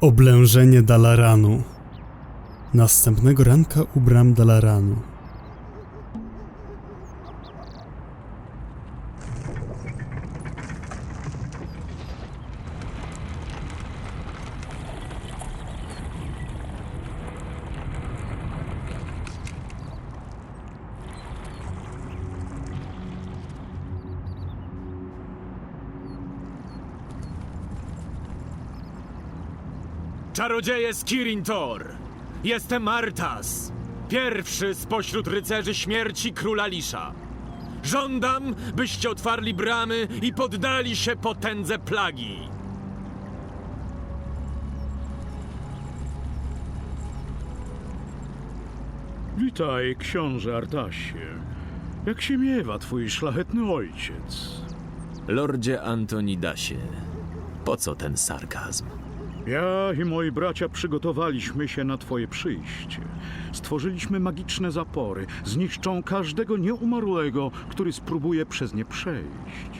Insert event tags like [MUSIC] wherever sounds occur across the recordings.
Oblężenie Dalaranu. Następnego ranka u bram Dalaranu. Czarodzieje z Kirin Tor! Jestem Artas, pierwszy spośród rycerzy śmierci króla Lisza. Żądam, byście otwarli bramy i poddali się potędze plagi. Witaj, książę Artasie. Jak się miewa twój szlachetny ojciec? Lordzie Antonidasie, po co ten sarkazm? Ja i moi bracia przygotowaliśmy się na twoje przyjście. Stworzyliśmy magiczne zapory. Zniszczą każdego nieumarłego, który spróbuje przez nie przejść.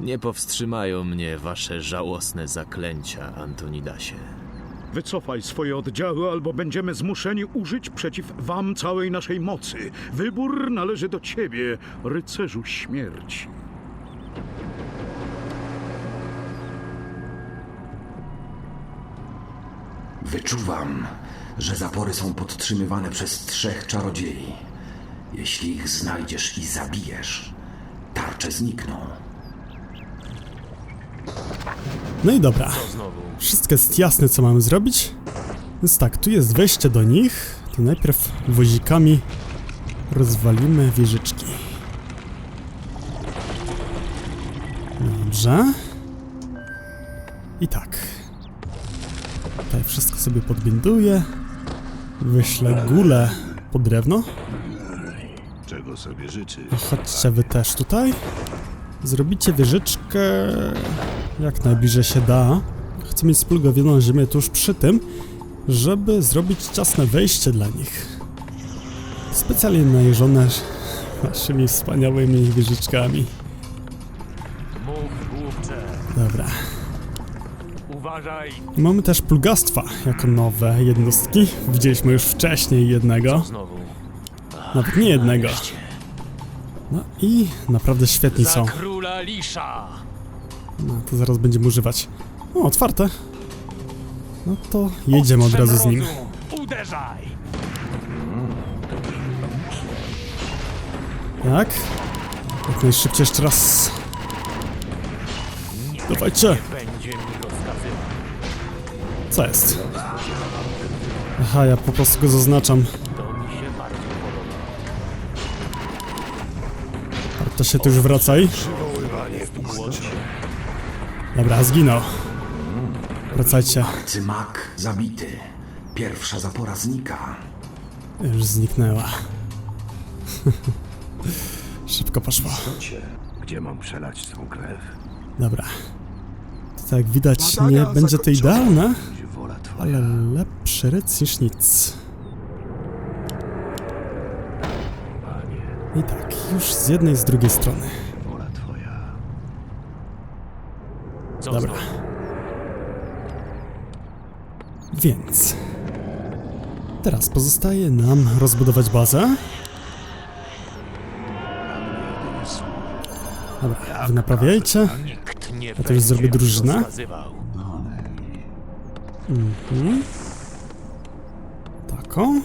Nie powstrzymają mnie wasze żałosne zaklęcia, Antonidasie. Wycofaj swoje oddziały, albo będziemy zmuszeni użyć przeciw wam całej naszej mocy. Wybór należy do ciebie, rycerzu śmierci. Wyczuwam, że zapory są podtrzymywane przez trzech czarodziei. Jeśli ich znajdziesz i zabijesz, tarcze znikną. No i dobra. Wszystko jest jasne, co mamy zrobić. Więc tak, tu jest wejście do nich. To najpierw wozikami rozwalimy wieżyczki. Dobrze. I tak. Tutaj wszystko sobie podbinduję. Wyślę gulę po drewno. Czego sobie życzy? Chodźcie wy też tutaj. Zrobicie wieżyczkę jak najbliżej się da. Chcę mieć spulgowioną ziemię tuż przy tym, żeby zrobić ciasne wejście dla nich. Specjalnie najeżone naszymi wspaniałymi wieżyczkami. Dobra. Uważaj! Mamy też plugastwa jako nowe jednostki. Widzieliśmy już wcześniej jednego. Znowu. Nawet nie jednego. No i naprawdę świetni Za są. króla Lisza! No to zaraz będziemy używać. O, otwarte. No to jedziemy od razu z nim. Uderzaj! Tak? Jak najszybciej jeszcze raz. Dawajcie! Będzie mi. Co jest? Aha, ja po prostu go zaznaczam. To się tu już wracaj. Dobra, zginął. Wracajcie. Cymak zabity. Pierwsza zapora znika. Już zniknęła. [LAUGHS] Szybko poszło. Gdzie mam przelać swą krew? Dobra. To tak jak widać nie będzie to idealne? Ale lepszy ryc niż nic. I tak, już z jednej, z drugiej strony. Dobra. Więc. Teraz pozostaje nam rozbudować bazę. Dobra, wy naprawiajcie. Ja to już zrobię drużynę. Mhm. Taką.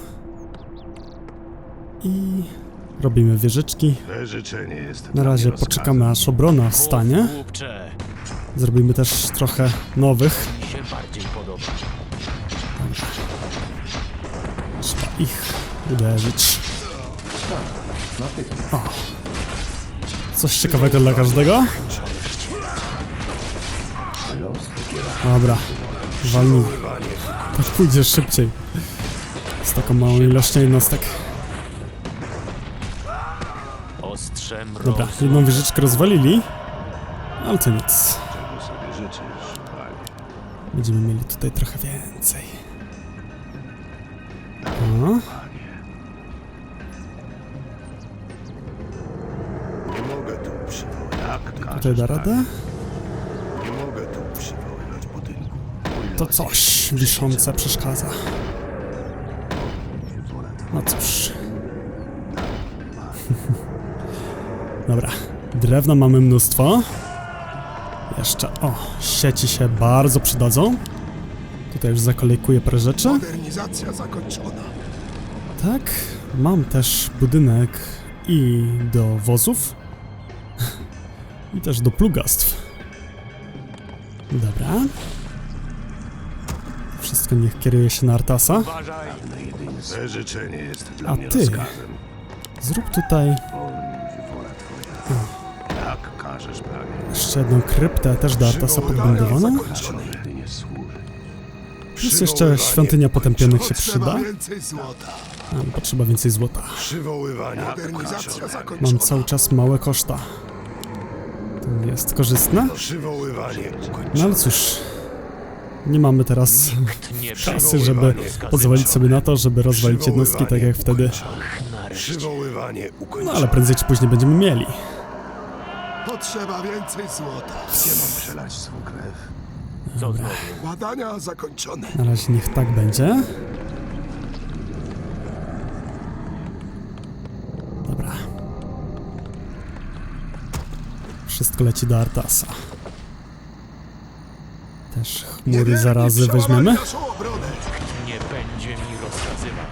I robimy wieżyczki. Na razie poczekamy aż obrona głupcze, Zrobimy też trochę nowych. mi się bardziej podoba. Trzeba ich uderzyć. O. Coś ciekawego dla każdego? Dobra. Walnij. Tak pójdzie szybciej. Z taką małą ilością jednostek. Dobra, jedną wieżyczkę rozwalili. Ale to nic. Będziemy mieli tutaj trochę więcej. O, tutaj da radę? Nie mogę tu przywołać. To coś wiszące przeszkadza. No cóż. [LAUGHS] Dobra, drewna mamy mnóstwo. Jeszcze, o, sieci się bardzo przydadzą. Tutaj już zakolejkuję parę rzeczy. Modernizacja zakończona. Tak, mam też budynek i do wozów, [LAUGHS] i też do plugastw. Dobra. Wszystko niech kieruje się na Artasa. A ty? Zrób tutaj panie. jeszcze jedną kryptę też do Artasa służy. Plus jeszcze świątynia potępionych się przyda. więcej złota. Nam potrzeba więcej złota. Przywoływanie Modernizacja Mam cały czas małe koszta. To jest korzystne? Przywoływanie No ale cóż, nie mamy teraz Nie kasy, żeby pozwolić sobie na to, żeby rozwalić jednostki tak jak wtedy. No ale prędzej czy później będziemy mieli. Potrzeba więcej złota. Gdzie mam przelać swą krew? Co? Badania zakończone. Na razie niech tak będzie. Dobra. Wszystko leci do Artasa. Też chmury zarazy weźmiemy. Nie będzie mi rozkazywał.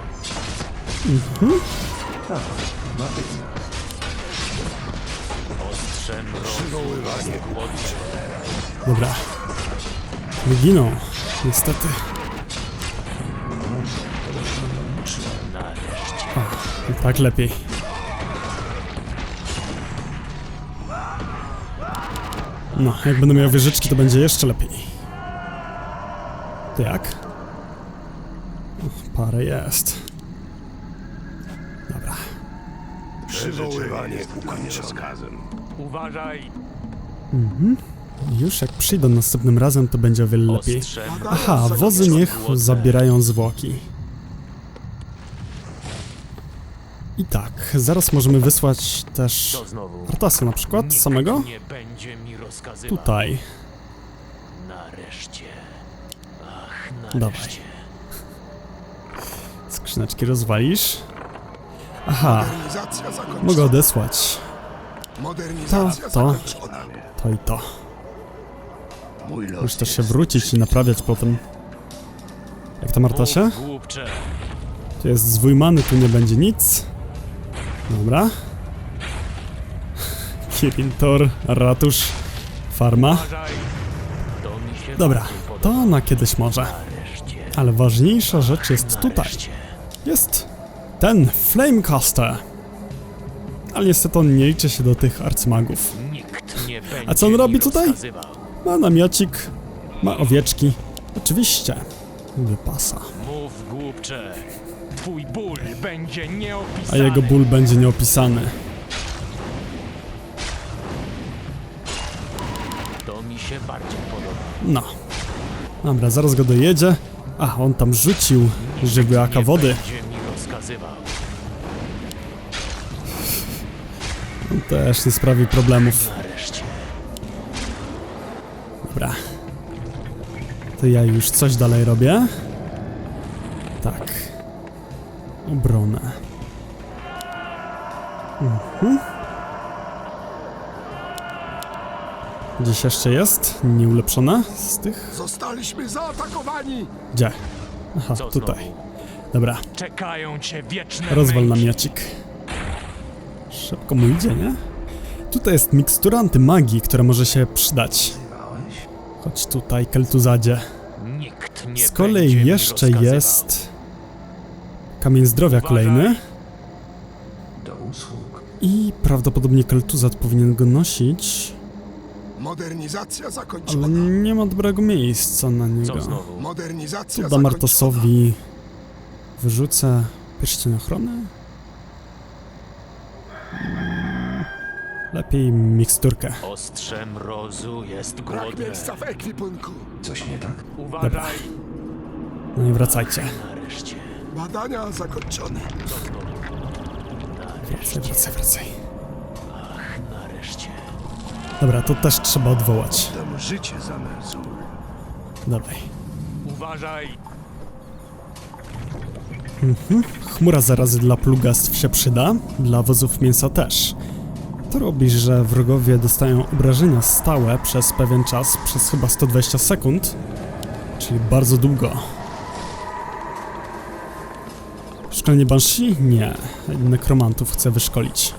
Ostrzem Przywoływanie rozwodzi. Dobra. Wyginą. Niestety. I tak lepiej. No, jak będę miał wieżyczki, to będzie jeszcze lepiej. Jak? Parę jest. Dobra. Przywoływanie ukończone. rozkazem. Uważaj! Już jak przyjdą następnym razem, to będzie o wiele lepiej. Aha, wozy niech zabierają zwłoki. I tak, zaraz możemy wysłać też? Artasa na przykład, samego. nie będzie mi rozkazywał. Tutaj. Nareszcie. Nareszcie. Skrzyneczki rozwalisz. Aha, mogę odesłać Modernizacja To, to. to i to. Możesz też się wrócić i naprawiać potem. Jak tam Artasie? Mów, głupcze. Tu jest zwój many, tu nie będzie nic. Dobra. [LAUGHS] Kirin Tor, ratusz, farma. To Dobra, to na kiedyś może. Ale ważniejsza rzecz jest tutaj. Jest ten Flamecaster. Ale niestety on nie liczy się do tych arcymagów. A co on robi tutaj? Ma namiocik, ma owieczki. Oczywiście. Wypasa. Mów, głupcze. Twój ból będzie A nieopisany. jego ból będzie nieopisany. To mi się bardziej podoba. No. Dobra, zaraz go dojedzie. A, on tam rzucił Nie wody. On też nie sprawi problemów. Dobra. To ja już coś dalej robię. Tak. Obronę. Mhm. Gdzieś jeszcze jest? Nieulepszona z tych? Zostaliśmy zaatakowani. Gdzie? Aha, Co tutaj. znowu? Dobra, Czekają cię wieczne rozwal męki. namiocik. Szybko mu idzie, nie? Tutaj jest mikstura antymagii, która może się przydać. Chodź tutaj, Keltuzadzie. Nikt nie Z kolei będzie mi jeszcze rozkazywał. jest kamień zdrowia Uważaj. kolejny do usług. i prawdopodobnie Keltuzat powinien go nosić, Modernizacja ale zakończona. nie ma dobrego miejsca na Co niego. znowu? Modernizacja Tu dam zakończona. Artosowi, wyrzucę pierścień ochrony. Lepiej miksturkę. Ostrze mrozu jest Brak głodne. miejsca w ekwipunku. Coś nie tak? Uważaj. No i wracajcie. Nareszcie. Badania zakończone. Co znowu? Wracaj, wracaj, wracaj. Dobra, to też trzeba odwołać. Dam życie za. Dawaj. Uważaj! Chmura zarazy dla plugastw się przyda, dla wozów mięsa też. To robi, że wrogowie dostają obrażenia stałe przez pewien czas, przez chyba 120 sekund, czyli bardzo długo. Szkolenie Banshee? Nie. Nekromantów chcę wyszkolić.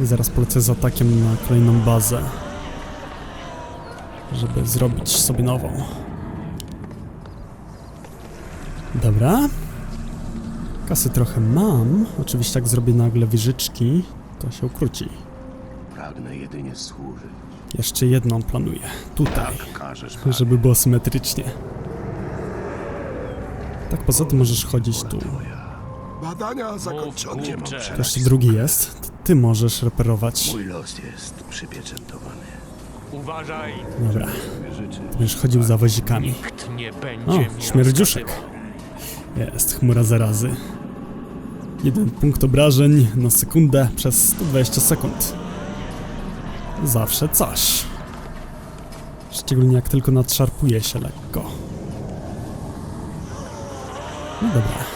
I zaraz polecę z atakiem na kolejną bazę, żeby zrobić sobie nową. Dobra. Kasy trochę mam. Oczywiście jak zrobię nagle wieżyczki, to się ukróci. Pragnę jedynie służyć. Jeszcze jedną planuję. Tutaj, Każesz żeby było symetrycznie. Tak poza tym możesz chodzić tu. Badania zakończone. To jeszcze drugi jest. To ty możesz reperować. Mój los jest przypieczętowany. Uważaj! Dobra, to będziesz chodził za wozikami. Nikt nie będzie O, mi śmierdziuszek. rozkazywał. Jest, chmura zarazy. Jeden punkt obrażeń na sekundę przez 120 sekund. Zawsze coś. Szczególnie jak tylko nadszarpuje się lekko. No dobra.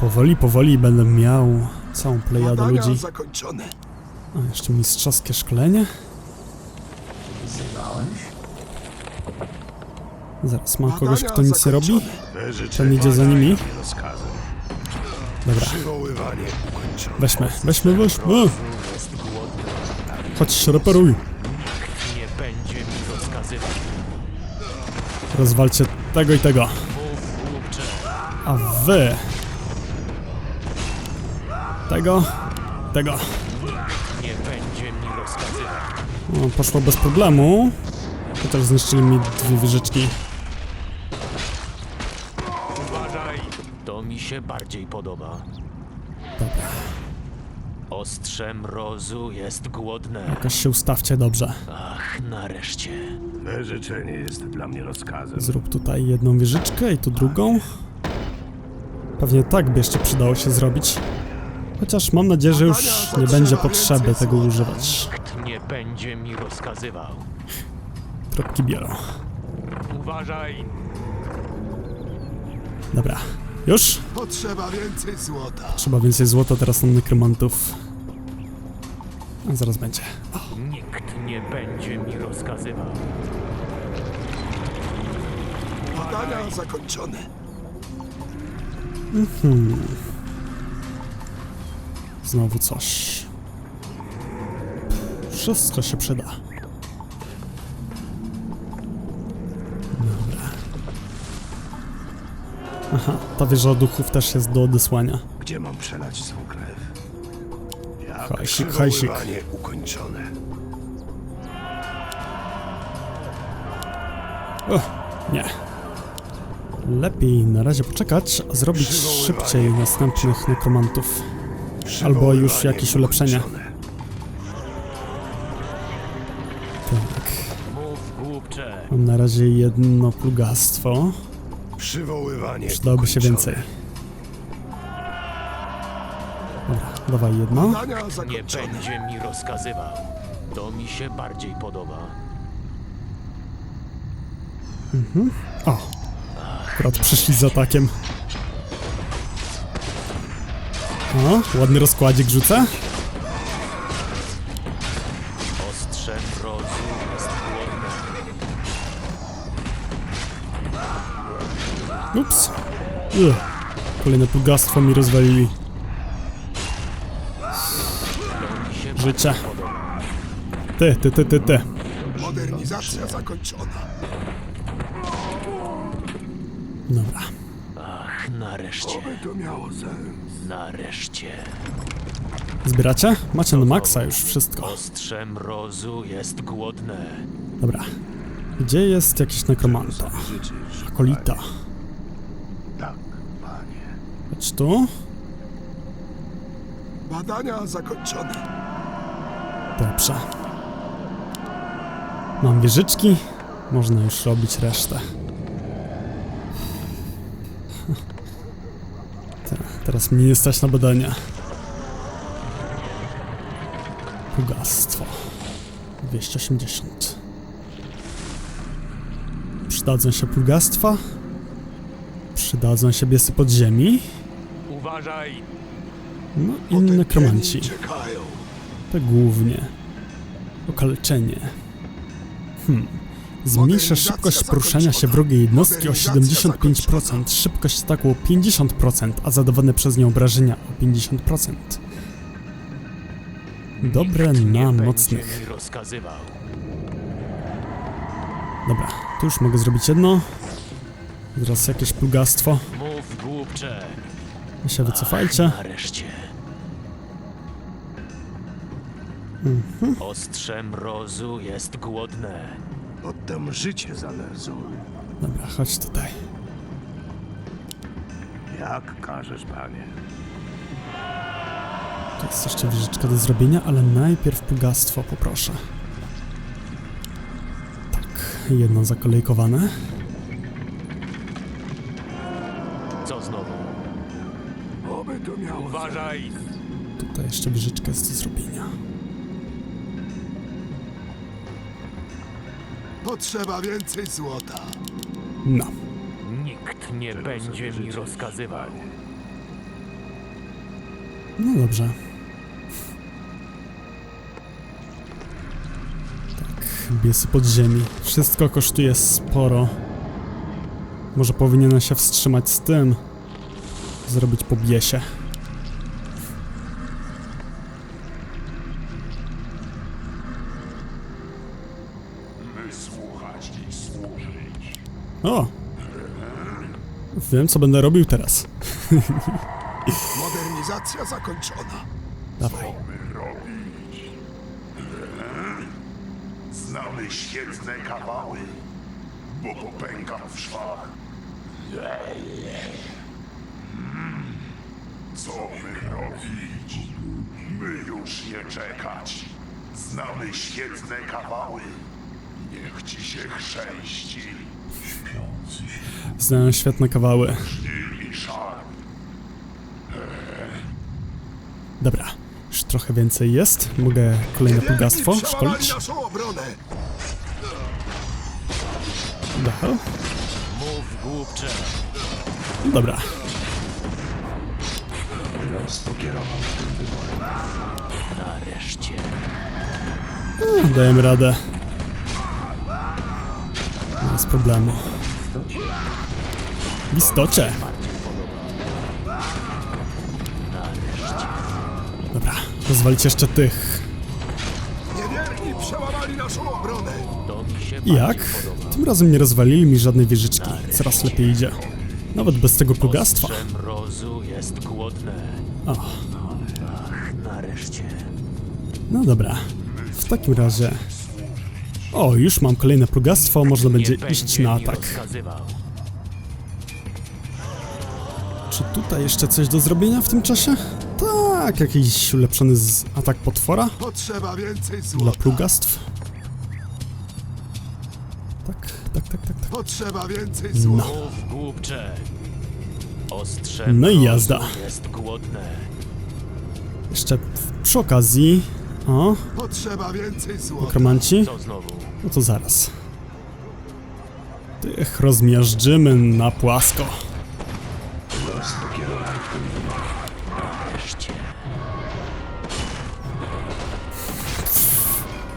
Powoli, powoli będę miał całą plejadę Badania ludzi. zakończone. A, jeszcze mistrzowskie szkolenie. Zaraz, mam kogoś, kto nic nie robi? Ten idzie za nimi. Dobra, Przywoływanie ukończone. weźmy, weźmy, weźmy. Chodź, się reperuj. Nie będzie mi rozkazywał. Rozwalcie tego i tego. Mów, głupcze! A wy... Tego, tego. Nie będzie mi rozkazywał. Poszło bez problemu. Chociaż zniszczyli mi dwie wieżyczki. Uważaj! To mi się bardziej podoba. Dobra, Ostrze mrozu jest głodne. jakoś się ustawcie dobrze. Ach, nareszcie. Me życzenie jest dla mnie rozkazem. Zrób tutaj jedną wieżyczkę i tu drugą. Pewnie tak by jeszcze przydało się zrobić. Chociaż mam nadzieję, że już nie będzie potrzeby tego używać. Nikt nie będzie mi rozkazywał. Kropki biorą. Uważaj! Dobra, już? Potrzeba więcej złota. Trzeba więcej złota teraz na nekromantów. A zaraz będzie. Nikt nie będzie mi rozkazywał. Badania zakończone. Znowu coś. Wszystko się przyda. Dobra. Aha, ta wieża duchów też jest do odesłania. Gdzie mam przelać swą krew? Jak Hajsik, hajsik. ukończone. O, nie. Lepiej na razie poczekać, a zrobić szybciej następnych nekromantów. Albo już jakieś ulepszenia. Tak. Mam na razie jedno plugastwo. Przywoływanie Przydałoby się więcej. Dobra, dawaj jedno. Nie będzie mi rozkazywał. To mi się bardziej podoba. O! Akurat przyszli z atakiem. O, ładny rozkładzik rzucę. Ostrze mrozu jest głodne. Ups. Ugh. Kolejne plugastwo mi rozwalili. Podoba. Ty, ty, ty, ty, ty. Modernizacja zakończona. Dobra. Nareszcie. To miało sens. Nareszcie. Zbieracie? Macie na maksa już wszystko. Ostrze mrozu jest głodne. Dobra. Gdzie jest jakiś nekromanta? Życzysz? Akolita. Tak, panie. Chodź tu. Badania zakończone. Dobrze. Mam wieżyczki. Można już robić resztę. Te- Teraz mnie nie stać na badania. Bogactwo. 280. Przydadzą się plugastwa. Przydadzą się biesy podziemi. Uważaj! No i nekromanci. To głównie. Okaleczenie. Hmm. Zmniejsza szybkość poruszania się wrogiej jednostki o 75%, szybkość ataku o 50%, a zadawane przez nie obrażenia o 50%. Dobre na mocnych. Dobra, tu już mogę zrobić jedno. Zaraz jakieś plugastwo. Mów, głupcze! Wy się wycofajcie. Mhm. Ostrze mrozu jest głodne. Oddam życie za Nerzul. Dobra, chodź tutaj. Jak każesz, panie? Tu jest jeszcze wieżyczka do zrobienia, ale najpierw plugastwo poproszę. Tak, jedno zakolejkowane. Co znowu? Oby to miało Uważaj! Tutaj jeszcze wieżyczka jest do zrobienia. Potrzeba więcej złota. No, Nikt nie będzie mi rozkazywał. no dobrze. Tak, biesy podziemi. Wszystko kosztuje sporo. Może powinienem się wstrzymać z tym. Zrobić po biesie. O! Wiem, co będę robił teraz. Modernizacja zakończona. Dawaj. Znamy świetne kawały, bo popękam w szwach. Mm, Co my robić? My już nie czekać. Znamy świetne kawały. Niech ci się chrzęści. Znają świetne kawały. I szar. Dobra, już trochę więcej jest. Mogę kolejne plugastwo szkolić. naszą obronę. Dobra. Mów, głupcze! Dobra. Nareszcie. Dajemy radę. Bez problemu. W istocie. Dobra, rozwalić jeszcze tych. Jak? Tym razem nie rozwalili mi żadnej wieżyczki. Coraz lepiej idzie. Nawet bez tego plugastwa. Ach, nareszcie. no dobra. W takim razie... O, już mam kolejne plugastwo, można będzie iść na atak. Czy tutaj jeszcze coś do zrobienia w tym czasie? Tak, jakiś ulepszony z atak potwora Potrzeba więcej dla złota. plugastw. Tak, tak, tak, tak, tak. Potrzeba więcej No. złota. Ostrze No i jazda. jest głodne. Jeszcze przy okazji... O, Potrzeba więcej złota. nekromanci. No to zaraz. Tych rozmiażdżymy na płasko.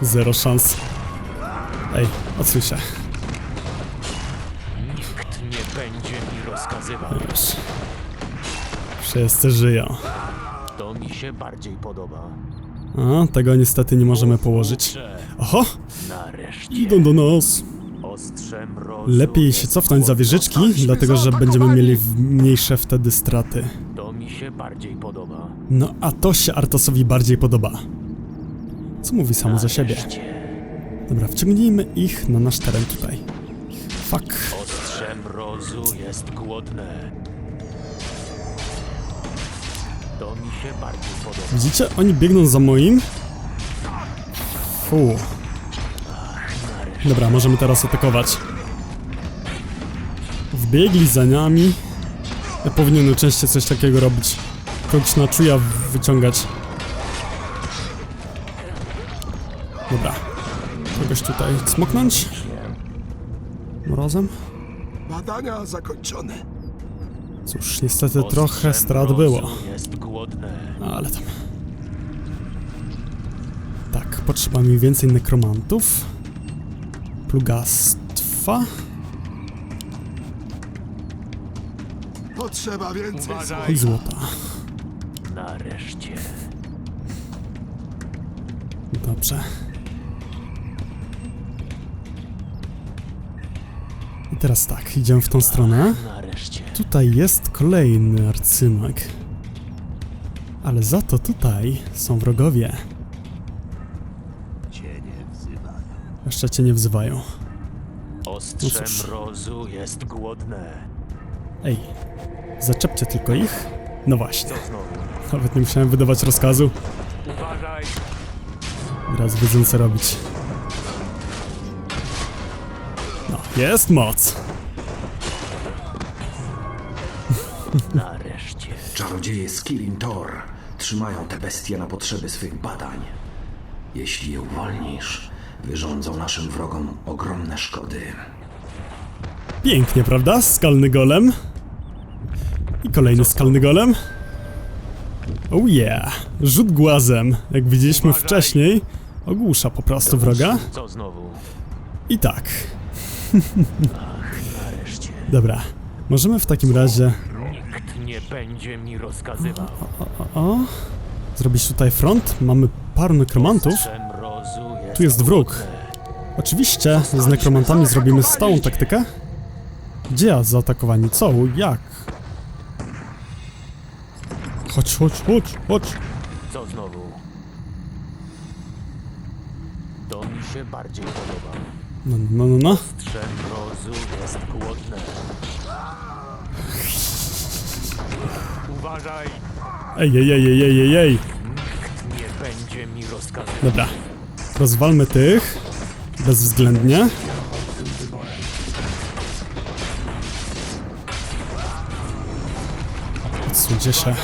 Zero szans. Ej, odsuń się. Nikt nie będzie mi rozkazywał. Już. Wszyscy żyją. To mi się bardziej podoba. A, tego niestety nie możemy położyć. Oho, Nareszcie. idą do nas. Lepiej się cofnąć za wieżyczki, dlatego że będziemy mieli w- mniejsze wtedy straty. To mi się bardziej podoba. No a to się Artosowi bardziej podoba. Co mówi samo za siebie. Dobra, wciągnijmy ich na nasz teren tutaj. Fuck. Ostrze mrozu jest głodne. To mi się bardziej podoba. Widzicie? Oni biegną za moim. Fu. Dobra, możemy teraz atakować. Wbiegli za nami. Ja powinienem częściej coś takiego robić. Kogoś na czuja wyciągać. Kogoś tutaj smoknąć. mrozem? Badania zakończone. Cóż, niestety trochę strat było. ale tam. Tak, potrzeba mi więcej nekromantów. Plugastwa. Potrzeba więcej złota. i złota. Nareszcie. Dobrze. Teraz tak, idziemy w tą stronę. Nareszcie. Tutaj jest kolejny arcymak. Ale za to tutaj są wrogowie. Cienie wzywają. Jeszcze cię nie wzywają. Ostrze No cóż. mrozu jest głodne. Ej, zaczepcie tylko ich. No właśnie, znowu? nawet nie musiałem wydawać rozkazu. Uważaj! Teraz wiedzą co robić. Jest moc. Nareszcie. Czarodzieje z Kirin Tor trzymają te bestie na potrzeby swych badań. Jeśli je uwolnisz, wyrządzą naszym wrogom ogromne szkody. Pięknie, prawda? Skalny golem. I kolejny skalny golem. Oh yeah! Rzut głazem, jak widzieliśmy wcześniej, ogłusza po prostu wroga. I tak. Nareszcie. Dobra, możemy w takim razie Nikt nie będzie mi rozkazywał. o, o, zrobić tutaj front. Mamy paru nekromantów. Tu jest wróg. Oczywiście z nekromantami zrobimy stałą taktykę. Gdzie ja zaatakowani? Co? Jak? Chodź, chodź, chodź, chodź. Co znowu? To mi się bardziej podoba. No, no, no, no. Ostrze mrozu jest głodne. Uważaj! Ej, ej, ej, ej, ej, ej, ej. Nikt nie będzie mi rozkazywał. Dobra. Rozwalmy tych. Bezwzględnie. Odsuńcie się.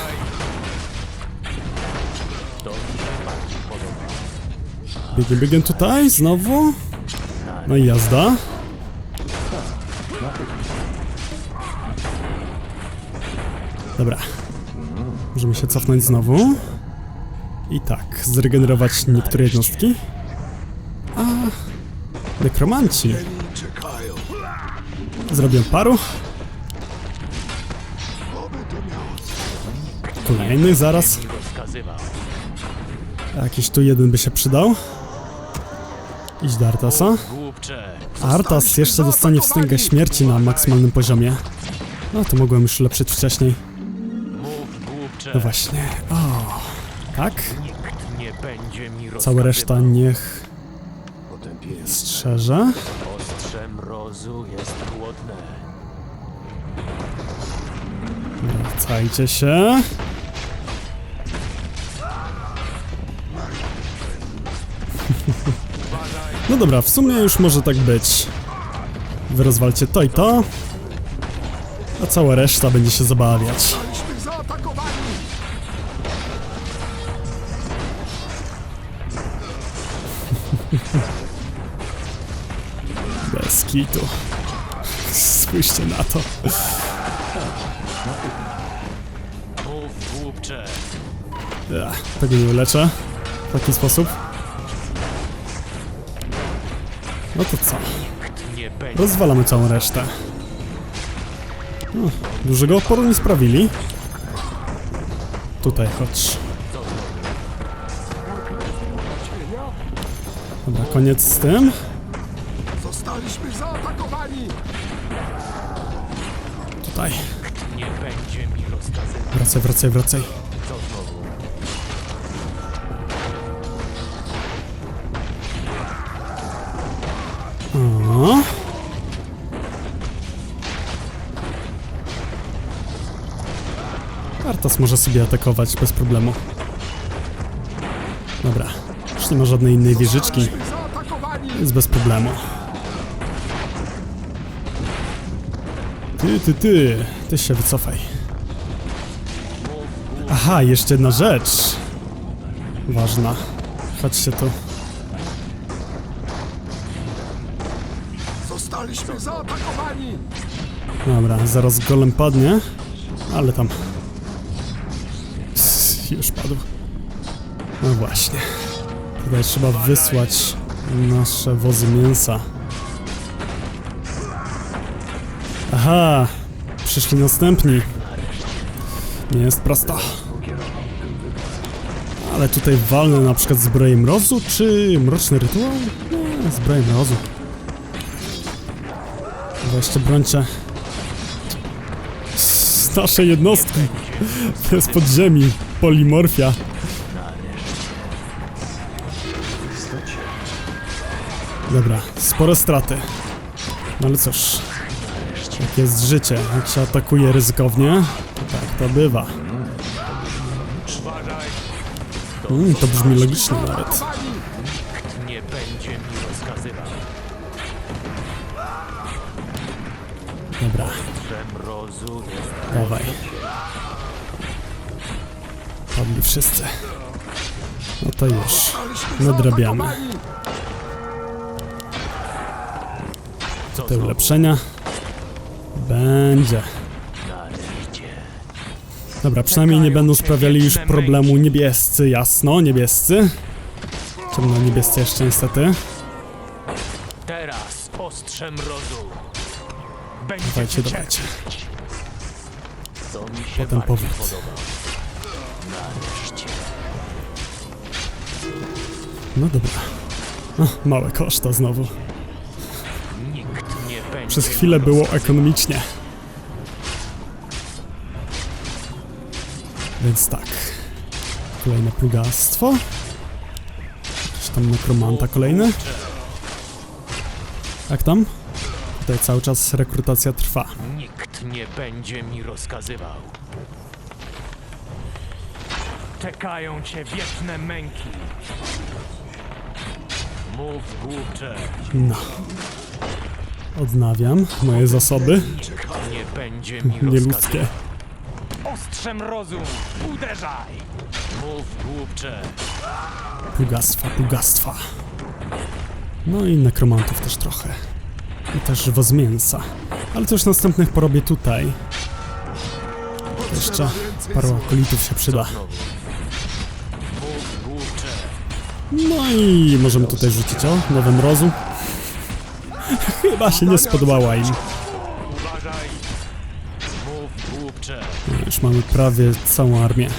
To mi się bardziej podoba. Biegiem, biegiem tutaj, znowu. No i jazda. Dobra. Możemy się cofnąć znowu. I tak, zregenerować niektóre jednostki. A, nekromanci. Zrobię paru. Kolejny zaraz. Jakiś tu jeden by się przydał. Idź do Artasa. Artas jeszcze dostanie wstęgę śmierci na maksymalnym poziomie. No to mogłem już ulepszyć wcześniej. No właśnie. O, tak? Cała reszta niech strzeże. Ostrze. Wracajcie się. Dobra, w sumie już może tak być. Wy rozwalcie to i to. A cała reszta będzie się zabawiać. [LAUGHS] Bez kitu. Spójrzcie na to. Ja, tego nie uleczę. W taki sposób. No to co? Rozwalamy całą resztę. No, dużego oporu nie sprawili. Tutaj chodź. Dobra, koniec z tym. Zostaliśmy zaatakowani. Tutaj. Nie będzie mi rozkazywał. Wracaj, wracaj, wracaj. Artas może sobie atakować bez problemu. Dobra. Już nie ma żadnej innej wieżyczki, więc bez problemu. Ty, ty, ty. Ty się wycofaj. Aha, jeszcze jedna rzecz. Ważna. Chodźcie tu. Zostaliśmy zaatakowani! Dobra, zaraz golem padnie. Ale tam... Pss, Już padł. No właśnie. Tutaj trzeba wysłać nasze wozy mięsa. Aha! Przyszli następni. Nie jest prosto. Ale tutaj walnę na przykład zbroję mrozu, czy mroczny rytuał? Nie, zbroję mrozu. Weźcie brońcie nasze jednostki z podziemi, polimorfia. Dobra, spore straty. No ale cóż, jak jest życie, jak się atakuje ryzykownie, to tak to bywa. Mm, to brzmi logicznie nawet. Wszyscy. No to już, nadrabiamy. Te ulepszenia. Będzie. Dobra, przynajmniej nie będą sprawiali już problemu niebiescy, jasno, niebiescy. Ciemno-niebiescy jeszcze niestety. Teraz ostrze mrozu. Dawajcie, dawajcie. Potem powrót. No dobra. O, małe koszta znowu. Przez chwilę było ekonomicznie. Więc tak. Kolejne plugastwo. Jakiś tam nekromanta kolejny. Jak tam? Tutaj cały czas rekrutacja trwa. Nikt nie będzie mi rozkazywał. Czekają cię wieczne męki. Mów głupcze, No. Odnawiam moje zasoby. nie będzie mi. Nieludzkie. Ostrzem rozum, uderzaj! Mów głupcze, Plugastwa, plugastwa. No i nekromantów też trochę. I też woz mięsa. Ale to już następnych porobię tutaj. Jeszcze paru akolitów się przyda. No i możemy tutaj rzucić o, nowe mrozu. Chyba się nie spodobała im. Już mamy prawie całą armię.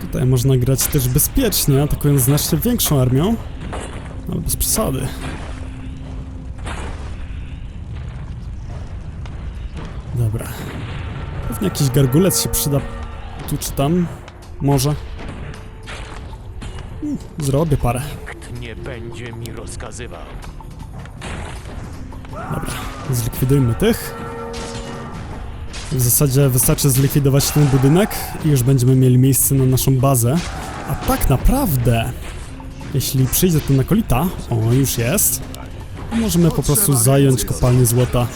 Tutaj można grać też bezpiecznie, atakując znacznie większą armią. Ale bez przesady. Dobra. Pewnie jakiś gargulec się przyda tu czy tam. Może. Hmm, Zrobię parę. nikt nie będzie mi rozkazywał. Dobra, zlikwidujmy tych. W zasadzie wystarczy zlikwidować ten budynek i już będziemy mieli miejsce na naszą bazę. A tak naprawdę, jeśli przyjdzie tu nakolita, o już jest, możemy po prostu zająć kopalnię złota.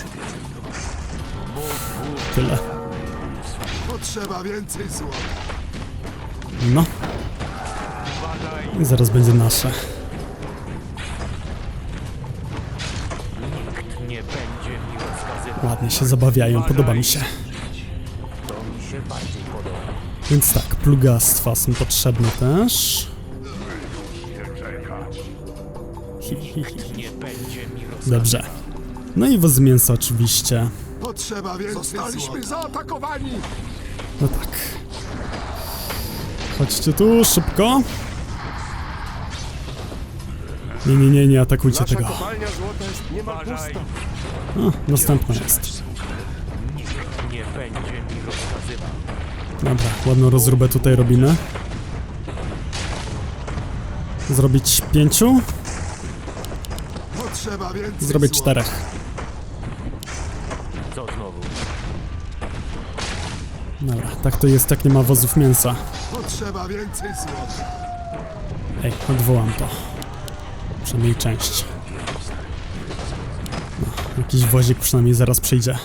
Tyle. Więcej złota! No. I zaraz będzie nasze. Nikt nie będzie mi rozkazywał. Ładnie się zabawiają, podoba mi się. To mi się bardziej podoba. Więc tak, plugastwa są potrzebne też. Hi, hi, hi. Nie będzie mi rozkazywał. Dobrze. No i woz mięsa oczywiście. Potrzeba więcej Zostaliśmy zaatakowani! No tak. Chodźcie tu, szybko. Nie, nie, nie, nie atakujcie tego. kopalnia złota jest niemal następna jest. nikt nie będzie mi rozkazywał. Dobra, ładną rozróbę tutaj robimy. Zrobić pięciu? Potrzeba więcej Zrobić złota. czterech. Dobra, tak to jest, jak nie ma wozów mięsa. Potrzeba więcej złota! Ej, odwołam to. Przynajmniej część. No, jakiś wozik przynajmniej zaraz przyjdzie.